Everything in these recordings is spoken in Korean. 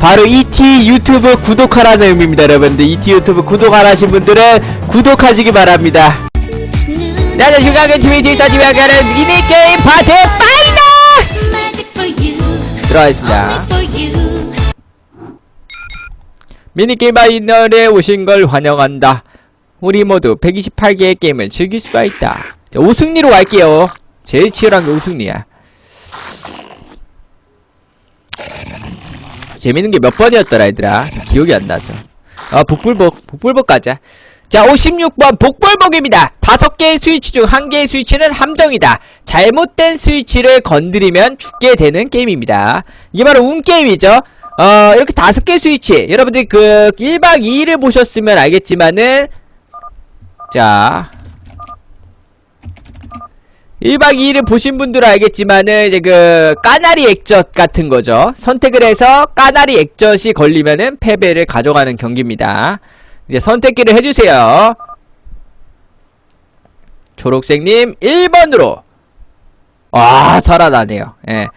바로 ET 유튜브 구독하라는 의미입니다 여러분들. ET 유튜브 구독 안 하신 분들은 구독하시기 바랍니다. 네 안녕하십니까 트위치 스타TV가 하는 미니게임 파트 파이너 들어가겠습니다. 미니게임 파이널에 오신 걸 환영한다. 우리 모두 128개의 게임을 즐길 수가 있다. 자, 오승리로 갈게요. 제일 치열한 게 오승리야 재밌는 게 몇 번이었더라 얘들아. 기억이 안 나서. 아 복불복 복불복 가자. 자 56번 복불복입니다. 다섯 개의 스위치 중 한 개의 스위치는 함정이다. 잘못된 스위치를 건드리면 죽게 되는 게임입니다. 이게 바로 운게임이죠. 어 이렇게 다섯 개 스위치. 여러분들 그 1박 2일을 보셨으면 알겠지만은 자 1박 2일을 보신 분들은 알겠지만은 이제 그 까나리 액젓 같은 거죠. 선택을 해서 까나리 액젓이 걸리면은 패배를 가져가는 경기입니다. 이제 선택기를 해주세요. 초록색님 1번으로 아 살아나네요. 예.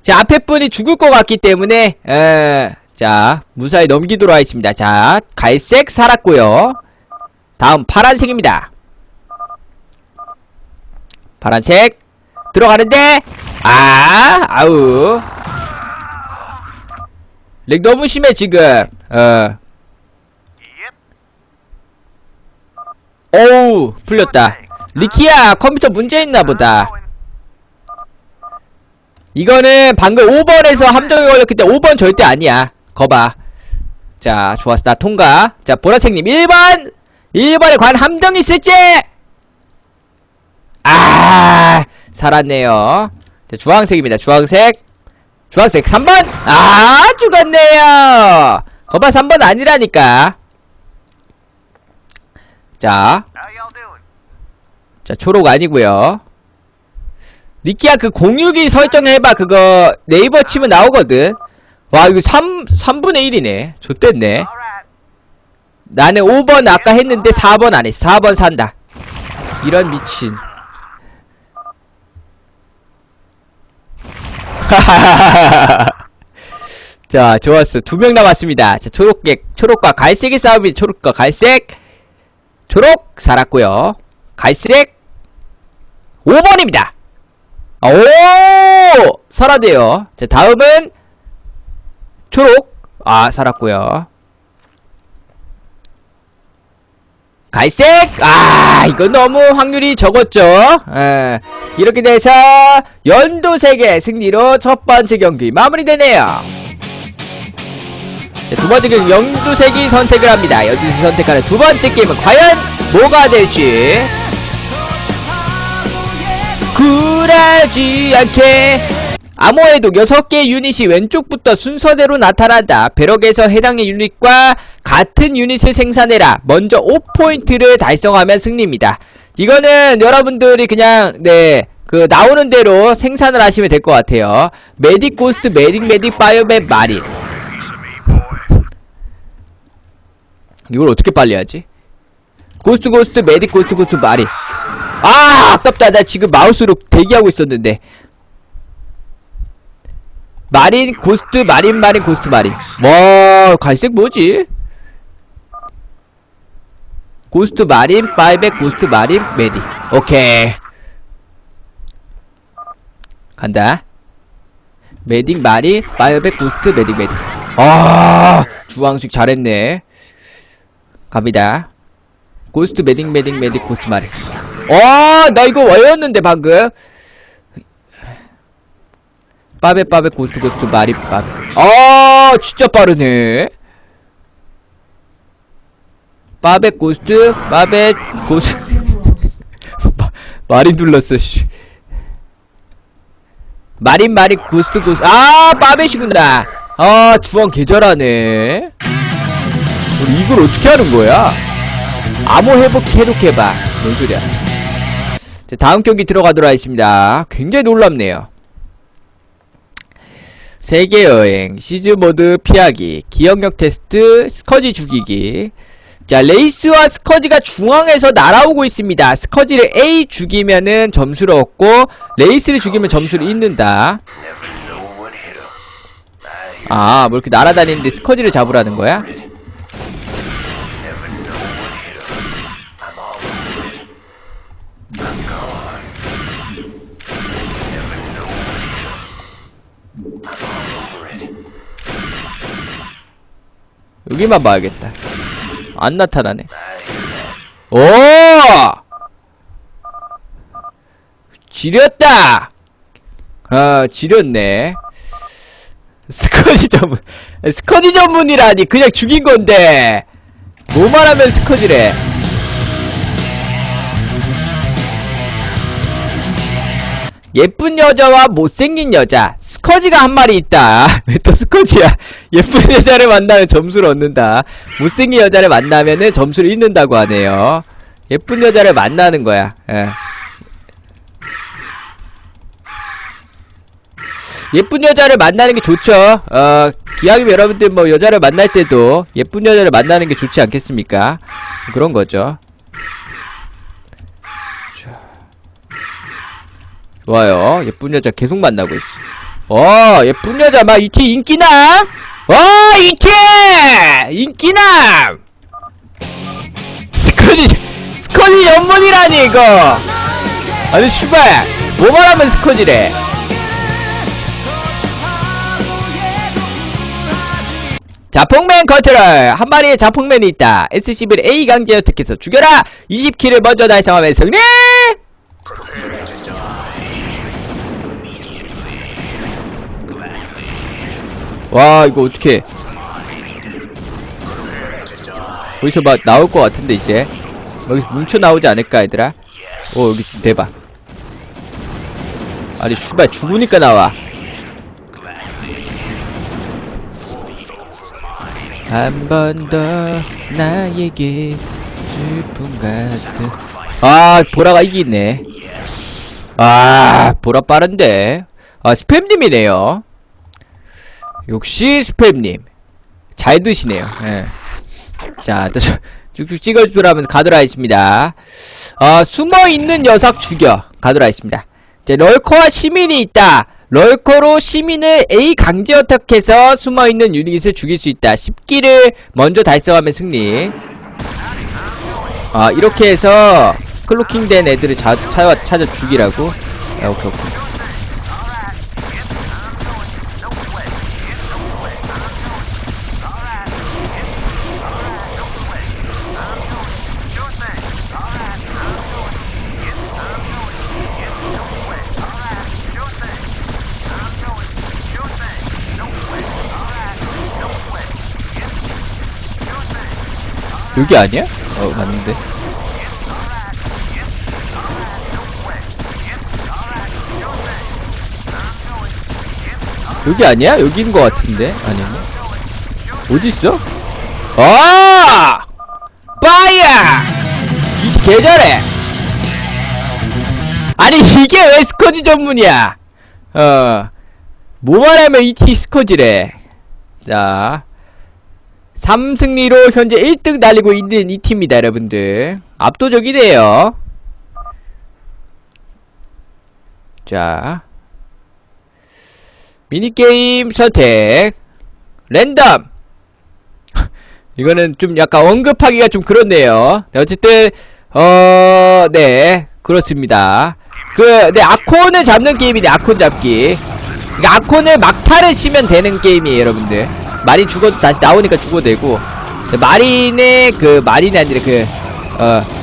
자 앞에 분이 죽을 것 같기 때문에 에, 자 무사히 넘기도록 하겠습니다. 자 갈색 살았고요. 다음 파란색입니다. 파란색 들어가는데 아 아우. 렉 너무 심해 지금. 어. 어우 풀렸다. 리키야 컴퓨터 문제 있나 보다. 이거는 방금 5번에서 함정이 걸렸기 때문에 5번 절대 아니야. 거봐. 자 좋았어. 나 통과. 자 보라색님 1번! 1번에 과연 함정이 있을지 아 살았네요. 자, 주황색입니다. 주황색. 주황색 3번. 아 죽었네요. 거봐 3번 아니라니까. 자, 자 초록 아니고요. 리키야 그 공유기 설정해봐. 그거 네이버 치면 나오거든. 와 이거 3 3분의 1이네. 좋댔네. 나는 5번 아까 했는데 4번 안 했어. 4번 산다. 이런 미친 자, 좋았어. 두 명 남았습니다. 자, 초록색, 초록과 갈색의 싸움이 초록과 갈색. 초록, 살았고요 갈색, 5번입니다. 오! 살았네요. 자, 다음은, 초록, 아, 살았고요 갈색! 아, 이거 너무 확률이 적었죠? 에, 이렇게 돼서, 연도색의 승리로 첫 번째 경기 마무리되네요. 자, 두 번째 경기 영두색이 선택을 합니다. 연두색이 선택하는 두 번째 게임은 과연 뭐가 될지. 굴하지 않게 암호해독 6개 유닛이 왼쪽부터 순서대로 나타난다. 배럭에서 해당의 유닛과 같은 유닛을 생산해라. 먼저 5포인트를 달성하면 승리입니다. 이거는 여러분들이 그냥 네. 그 나오는 대로 생산을 하시면 될 것 같아요. 메딕 고스트, 메딕 메딕 바이오맨 마린. 이걸 어떻게 빨리 하지? 고스트 고스트 메딕 고스트 고스트 마린. 아 아깝다. 나 지금 마우스로 대기하고 있었는데. 마린 고스트 마린 마린 고스트 마린. 와 갈색 뭐지? 고스트 마린 바이백 고스트 마린 메디. 오케이. 간다. 메딕 마린 바이백 고스트 메딕 메디 아 주황색 잘했네. 갑니다. 고스트 메딕 메딕 메딕 고스트 마린. 와나 이거 외웠는데 방금 빠베 빠베 고스트 고스트 마리 빠베. 아 진짜 빠르네. 빠베 고스트 빠베 고스트 마- 마린 둘렀어 씨. 마린 마린 고스트 고스트. 아 빠베시구나. 아 주황 계절하네. 우리 이걸 어떻게 하는 거야? 암호 회복 해독해봐. 뭔 소리야. 자 다음 경기 들어가도록 하겠습니다. 굉장히 놀랍네요 세계여행, 시즈모드 피하기, 기억력 테스트, 스커지 죽이기. 자, 레이스와 스커지가 중앙에서 날아오고 있습니다. 스커지를 A 죽이면은 점수를 얻고, 레이스를 죽이면 점수를 잃는다. 아, 뭐 이렇게 날아다니는데 스커지를 잡으라는 거야? 여기만 봐야겠다. 안 나타나네. 오! 지렸다! 아, 지렸네. 스커지 전문, 스커지 전문이라니, 그냥 죽인 건데. 뭐만 하면 스커지래. 예쁜 여자와 못생긴 여자. 스커지가 한 마리 있다. 왜 또 스커지야? 예쁜 여자를 만나면 점수를 얻는다. 못생긴 여자를 만나면은 점수를 잃는다고 하네요. 예쁜 여자를 만나는 거야. 예. 예쁜 여자를 만나는 게 좋죠. 어 기왕이면 여러분들 뭐 여자를 만날 때도 예쁜 여자를 만나는 게 좋지 않겠습니까? 그런 거죠 좋아요. 예쁜 여자 계속 만나고 있어. 어, 예쁜 여자 막 이티 인기남. 어, 이티 인기남. 스커지 스커지 전문이라니 이거. 아니 슈발 뭐만 하면 스커지래. 자폭맨 컨트롤 한 마리의 자폭맨이 있다 SCV를 A 강제로 택해서 죽여라 20킬을 먼저 달성하면 승리 와 이거 어떻게 여기서 막 나올 것 같은데 이제. 여기서 뭉쳐 나오지 않을까 얘들아? 오 여기 좀 대박 아니 슈발 죽으니까 나와. 한 번 더 나에게 슬픔 같은. 아 보라가 이기네. 아 보라 빠른데. 아 스팸님이네요 역시 스팸님. 잘 드시네요. 예. 자 또 쭉쭉 찍어주라면서 가도록 하겠습니다. 어, 숨어있는 녀석 죽여. 가도록 하겠습니다. 자 럴커와 시민이 있다. 럴커로 시민을 A 강제 어택해서 숨어있는 유닛을 죽일 수 있다. 10기를 먼저 달성하면 승리. 아 이렇게 해서 클로킹 된 애들을 자, 찾아, 찾아 죽이라고? 아, 오케이 오케이 여기 아니야? 어 맞는데 여기 아니야? 여기인 것 같은데 아니네 어디 있어? 아! 빠이야! 이 개잘해! 아니 이게 왜 스커지 전문이야? 어 뭐만 하면 ET 스커지래 자 3승리로 현재 1등 달리고 있는 이 팀입니다, 여러분들. 압도적이네요. 자. 미니게임 선택. 랜덤. 이거는 좀 약간 언급하기가 좀 그렇네요. 네, 어쨌든, 어, 네. 그렇습니다. 그, 네, 아콘을 잡는 게임이네, 아콘 잡기. 그러니까 아콘을 막타를 치면 되는 게임이에요, 여러분들. 마린 죽어도 다시 나오니까 죽어도 되고. 그 마린의 그 마린이 아니라 그 어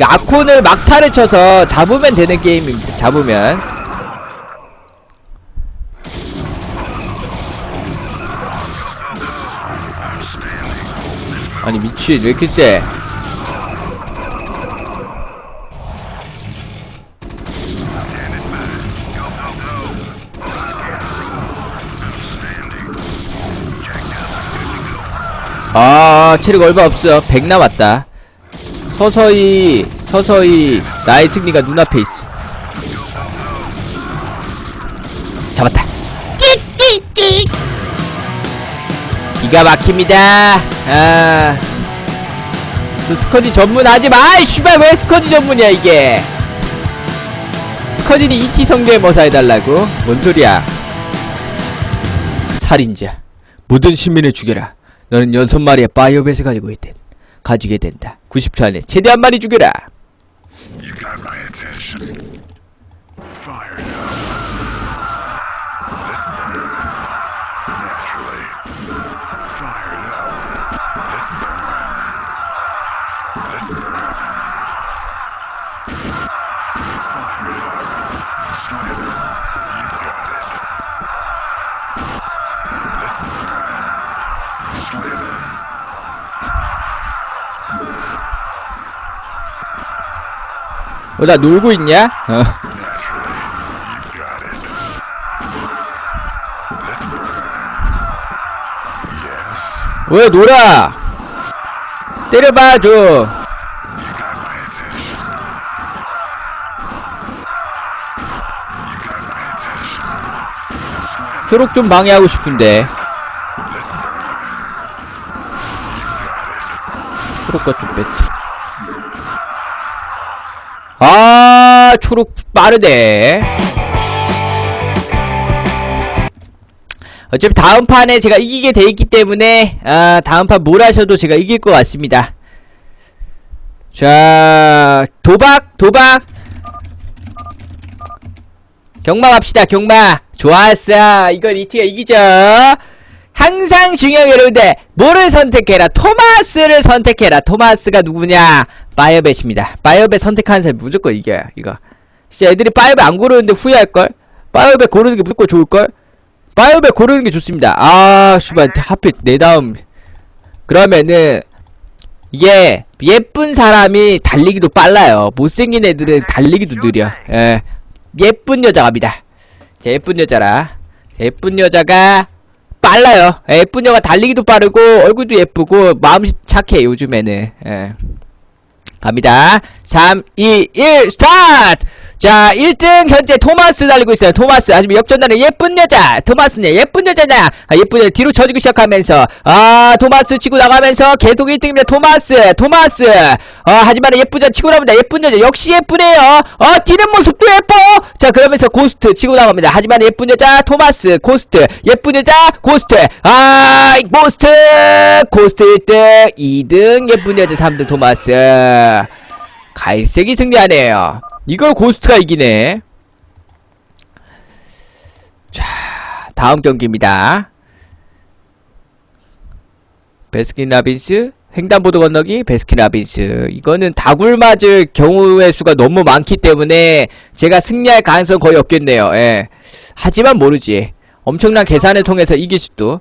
그 아콘을 막타를 쳐서 잡으면 되는 게임입니다. 잡으면. 아니 미친 왜 이렇게 세 아, 체력 얼마 없어. 100 남았다. 서서히, 서서히, 나의 승리가 눈앞에 있어. 잡았다. 끽끽끽! 기가 막힙니다. 아. 또 스커지 전문하지 마! 이 씨발, 왜 스커지 전문이야, 이게? 스커지는 ET 성교의 모사 해달라고? 뭔 소리야. 살인자. 모든 시민을 죽여라. 너는 여섯 마리의 바이오벳을 가지고 있든 가지게 된다. 90초 안에 최대한 많이 죽여라. You got my attention. Fire now. 어, 나 놀고 있냐? 어. 왜 놀아? 때려봐 줘. 초록 좀 방해하고 싶은데. 초록 것좀 뺐지. 아, 초록 빠르네. 어차피 다음 판에 제가 이기게 돼 있기 때문에 아, 다음 판 뭘 하셔도 제가 이길 것 같습니다. 자, 도박, 도박. 경마 갑시다, 경마. 좋았어. 이건 이티가 이기죠. 항상 중요해요, 여러분들. 뭐를 선택해라? 토마스를 선택해라. 토마스가 누구냐? 바이오벳입니다. 바이오벳 선택하는 사람이 무조건 이겨요, 이거. 진짜 애들이 바이오벳 안 고르는데 후회할걸? 바이오벳 고르는 게 무조건 좋을걸? 바이오벳 고르는 게 좋습니다. 아, 씨발, 하필 내 다음. 그러면은, 이게, 예쁜 사람이 달리기도 빨라요. 못생긴 애들은 달리기도 느려. 예. 예쁜 여자 갑니다. 자, 예쁜 여자라. 예쁜 여자가 빨라요. 예, 예쁜 여자 달리기도 빠르고 얼굴도 예쁘고 마음이 착해 요즘에는. 예. 갑니다. 3, 2, 1, 스타트! 자, 1등 현재 토마스 달리고 있어요. 토마스. 하지만 역전하는 예쁜 여자. 토마스네. 예쁜 여자냐? 아, 예쁜 여자 뒤로 쳐지기 시작하면서, 아, 토마스 치고 나가면서 계속 1등입니다. 토마스. 토마스. 아, 하지만 예쁜 여자 치고 나갑니다. 예쁜 여자. 역시 예쁘네요. 아, 뛰는 모습도 예뻐! 자, 그러면서 고스트 치고 나갑니다. 하지만 예쁜 여자, 토마스. 고스트. 예쁜 여자, 고스트. 아, 고스트! 고스트 1등. 2등 예쁜 여자 3등 토마스. 갈색이 승리하네요. 이걸 고스트가 이기네. 자, 다음 경기입니다. 베스킨라빈스 횡단보도 건너기 베스킨라빈스 이거는 다굴 맞을 경우의 수가 너무 많기 때문에 제가 승리할 가능성 거의 없겠네요. 예. 하지만 모르지. 엄청난 계산을 통해서 이길 수도.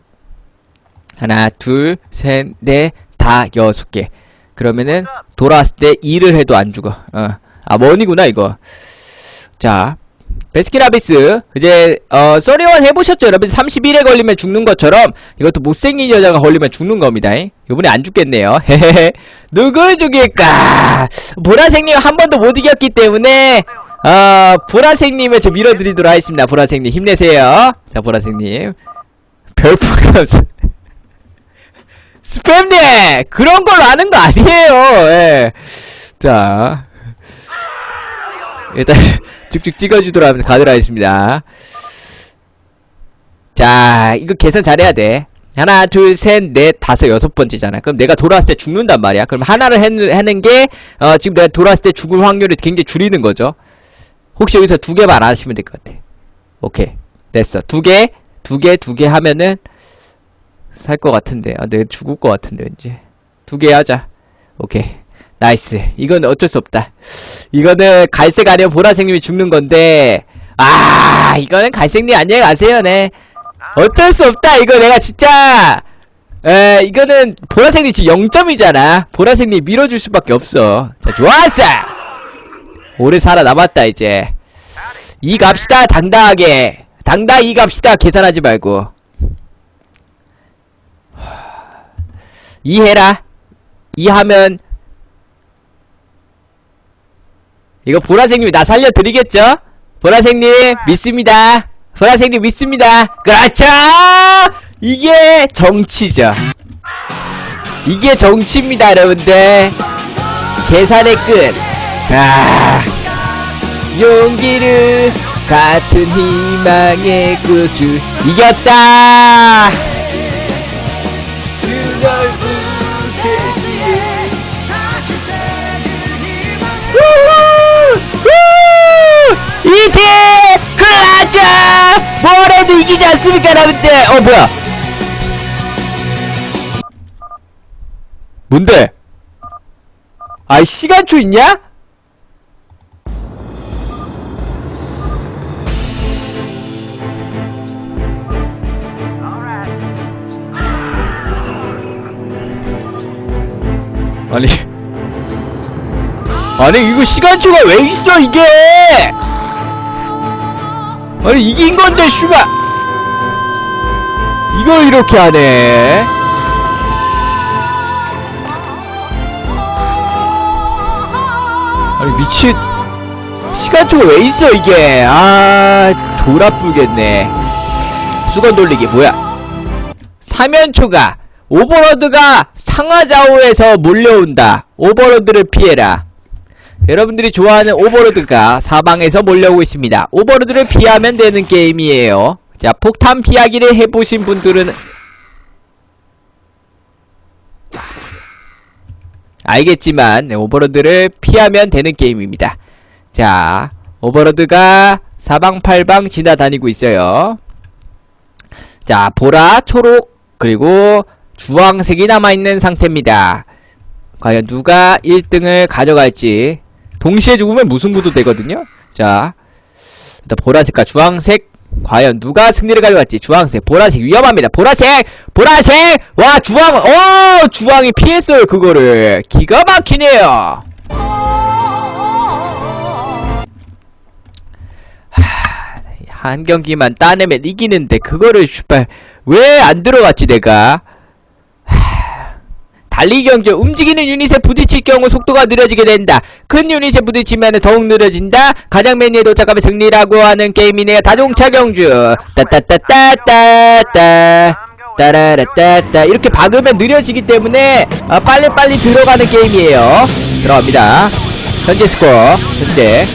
하나, 둘, 셋, 넷, 다 여섯 개. 그러면은 돌아왔을 때 2를 해도 안 죽어. 어. 아, 원이구나 이거. 자, 베스킨라빈스. 이제 어 써리원 해보셨죠 여러분? 31에 걸리면 죽는 것처럼 이것도 못생긴 여자가 걸리면 죽는 겁니다. 요번에 안 죽겠네요. 헤헤헤. 누굴 죽일까? 보라색님 한 번도 못 이겼기 때문에 어 보라색님을 저 밀어드리도록 하겠습니다. 보라색님 힘내세요. 자 보라색님. 별풍 없어. 스팸님 그런 걸로 하는 거 아니에요. 예. 자 일단 쭉쭉 찍어주도록 가도록 하겠습니다. 자 이거 계산 잘해야 돼. 하나 둘 셋 넷 다섯 여섯 번째잖아. 그럼 내가 돌아왔을 때 죽는단 말이야. 그럼 하나를 해는, 하는 게 어, 지금 내가 돌아왔을 때 죽을 확률을 굉장히 줄이는 거죠. 혹시 여기서 두 개만 안 하시면 될 것 같아. 오케이. 됐어. 두 개 두 개 두 개 하면은 살 것 같은데. 아 내가 죽을 것 같은데 왠지. 두 개 하자. 오케이 나이스. 이건 어쩔 수 없다. 이거는 갈색 아니면 보라색님이 죽는 건데. 아 이거는 갈색님 안녕히 가세요 네. 어쩔 수 없다 이거 내가 진짜. 에 이거는 보라색님 지금 0점이잖아. 보라색님 밀어줄 수밖에 없어. 자 좋았어! 오래 살아남았다 이제. 이 갑시다 당당하게. 당당 히 갑시다 계산하지 말고. 이해라. 이하면 이거 보라색님이 나 살려드리겠죠? 보라색님 믿습니다. 보라색님 믿습니다. 그렇죠? 이게 정치죠. 이게 정치입니다 여러분들. 계산의 끝. 아, 용기를 같은 희망의 구주. 이겼다 이티 클라자 뭐래도 이기지 않습니까 여러분들? 어 뭐야? 뭔데? 아이 시간초 있냐? 아니. 아니 이거 시간초가 왜 있어 이게 아니 이긴 건데 슈가 이걸 이렇게 하네. 아니 미친. 시간초가 왜 있어 이게? 아 돌아쁘겠네. 수건 돌리기 뭐야? 사면초가 오버로드가 상하좌우에서 몰려온다. 오버로드를 피해라 여러분들이 좋아하는 오버로드가 사방에서 몰려오고 있습니다. 오버로드를 피하면 되는 게임이에요. 자 폭탄 피하기를 해보신 분들은 알겠지만 네, 오버로드를 피하면 되는 게임입니다. 자 오버로드가 사방팔방 지나다니고 있어요. 자 보라 초록 그리고 주황색이 남아있는 상태입니다. 과연 누가 1등을 가져갈지 동시에 죽으면 무승부도 되거든요. 자 일단 보라색과 주황색. 과연 누가 승리를 가져갈지 주황색 보라색 위험합니다. 보라색 보라색! 와 주황 어 주황이 피했어요 그거를. 기가 막히네요. 하, 한 경기만 따내면 이기는데 그거를 슈발 왜 안 들어갔지 내가 달리기 경주 움직이는 유닛에 부딪힐 경우 속도가 느려지게 된다. 큰 유닛에 부딪히면 더욱 느려진다. 가장 맨 위에 도착하면 승리라고 하는 게임이네요. 자동차 경주. 따따따따따따. 따라라따따. 이렇게 박으면 느려지기 때문에 아, 빨리빨리 들어가는 게임이에요. 들어갑니다. 현재 스코어. 현재.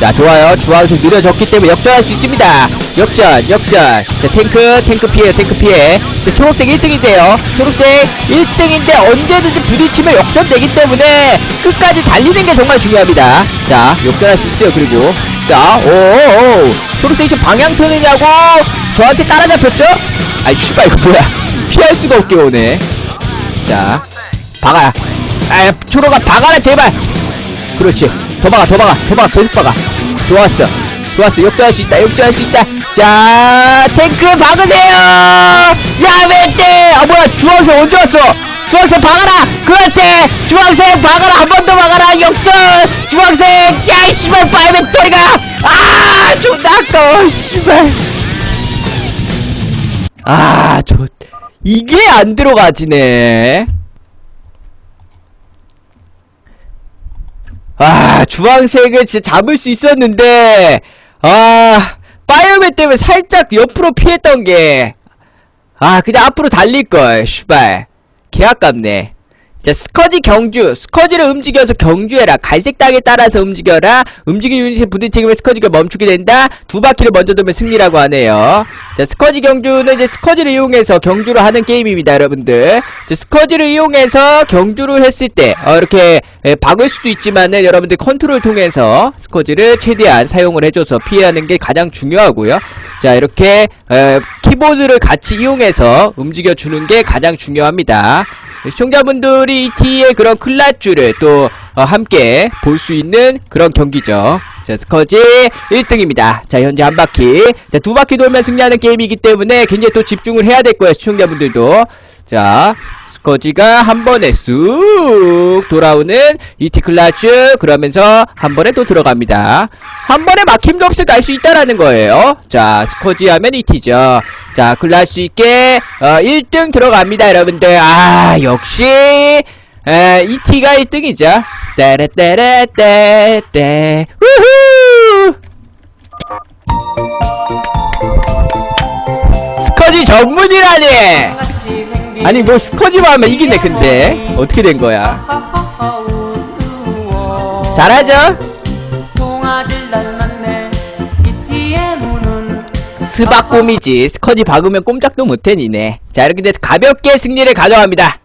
자 좋아요. 주황색 느려졌기 때문에 역전할 수 있습니다. 역전 역전. 자 탱크 탱크 피해 탱크 피해. 자 초록색 1등인데요. 초록색 1등인데 언제든지 부딪히면 역전되기 때문에 끝까지 달리는 게 정말 중요합니다. 자 역전할 수 있어요 그리고. 자 오오오. 초록색이 지금 방향 트느냐고 저한테 따라잡혔죠? 아이 슈발 이거 뭐야. 피할 수가 없게 오네. 자 박아야 아 초록아 박아라 제발. 그렇지 더 박아 더 박아 더 박아 계속 박아. 좋았어. 좋았어. 역전할 수 있다 역전할 수 있다. 자 탱크 박으세요! 야메떼 아 뭐야 주황색 언제 왔어? 주황색 박아라! 그렇지! 주황색 박아라! 한 번 더 박아라 역전! 주황색! 야이 씨발 빨간 소리가! 아 존나 아까워 씨발. 아저 이게 안 들어가지네 아, 주황색을 진짜 잡을 수 있었는데, 아, 파이어맨 때문에 살짝 옆으로 피했던 게, 아, 그냥 앞으로 달릴걸, 슈발. 개 아깝네. 자, 스커지 경주. 스커지를 움직여서 경주해라. 갈색 땅에 따라서 움직여라. 움직이는 유닛에 부딪히면 스커지가 멈추게 된다. 두 바퀴를 먼저 돌면 승리라고 하네요. 자, 스커지 경주는 이제 스커지를 이용해서 경주를 하는 게임입니다, 여러분들. 자, 스커지를 이용해서 경주를 했을 때, 어, 이렇게, 에, 박을 수도 있지만은 여러분들 컨트롤 통해서 스커지를 최대한 사용을 해줘서 피하는 게 가장 중요하고요. 자, 이렇게, 에, 키보드를 같이 이용해서 움직여주는 게 가장 중요합니다. 시청자분들이 이 T의 그런 클라쭈를 또 어, 함께 볼 수 있는 그런 경기죠. 자, 스커지 1등입니다. 자, 현재 한 바퀴. 자, 두 바퀴 돌면 승리하는 게임이기 때문에 굉장히 또 집중을 해야 될 거예요, 시청자분들도. 자, 스커지가 한 번에 쑥 돌아오는 이티 클라츠 그러면서 한 번에 또 들어갑니다. 한 번에 막힘도 없이 갈 수 있다라는 거예요. 자, 스커지 하면 이티죠. 자, 클라스 있게 어, 1등 들어갑니다, 여러분들. 아, 역시 에, 이티가 1등이죠. 따라따라따따 우후! 스커지 전문이라니! 아니 뭐 스커지만 하면 이기네 근데 어떻게 된 거야 잘하죠? 문은 스박곰이지 스커지 박으면 꼼짝도 못해 니네 자 이렇게 돼서 가볍게 승리를 가져갑니다